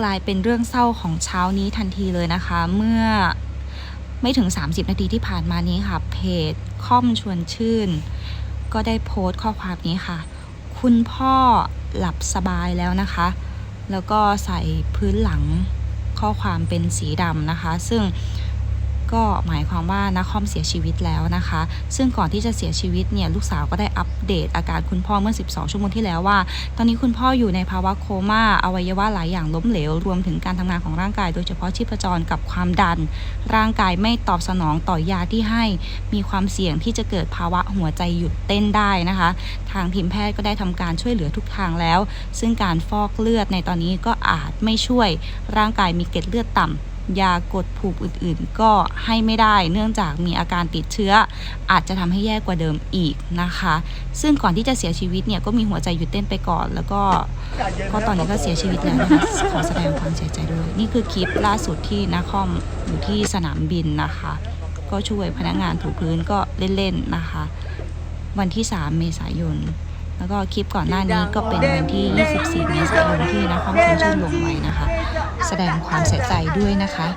กลายเป็นเรื่องเศร้าของเช้านี้ทันทีเลยนะคะ เมื่อไม่ถึง 30 นาทีที่ผ่านมานี้ค่ะ เพจค่อมชวนชื่น ก็ได้โพสต์ข้อความนี้ค่ะ คุณพ่อหลับสบายแล้วนะคะ แล้วก็ใส่พื้นหลังข้อความเป็นสีดำนะคะ ซึ่ง ก็หมายความว่านักคอมเสียชีวิตแล้วนะคะ ซึ่งก่อนที่จะเสียชีวิตเนี่ยลูกสาวก็ได้อัปเดตอาการคุณพ่อเมื่อ 12 ชั่วโมงที่แล้วว่า ตอนนี้คุณพ่ออยู่ในภาวะโคม่าอวัยวะหลายอย่างล้มเหลว รวมถึงการทำงานของร่างกาย โดยเฉพาะชีพจรกับความดัน ร่างกายไม่ตอบสนองต่อยาที่ให้ มีความเสี่ยงที่จะเกิดภาวะหัวใจหยุดเต้นได้นะคะ ทางทีมแพทย์ก็ได้ทำการช่วยเหลือทุกทางแล้ว ซึ่งการฟอกเลือดในตอนนี้ก็อาจไม่ช่วย ร่างกายมีเกล็ดเลือดต่ำ ยากดผูกอื่นๆ ก็ให้ไม่ได้ เนื่องจากมีอาการติดเชื้อ อาจจะทำให้แย่กว่าเดิมอีกนะคะ ซึ่งก่อนที่จะเสียชีวิตเนี่ยก็มีหัวใจหยุดเต้นไปก่อน แล้วก็ก็ตอนนี้ก็เสียชีวิตแล้วนะคะขอแสดงความเสียใจด้วยนี่คือคลิปล่าสุดที่นาคอมอยู่ที่สนามบินนะคะ ก็ช่วยพนักงานถูพื้นก็เล่นๆนะคะ วันที่ 3 เมษายน แล้วก็คลิปก่อนหน้านี้ก็เป็นวันที่ 24 เมษายนที่นครชวนชื่นลงไว้นะคะ แสดงความเสียใจด้วยนะคะ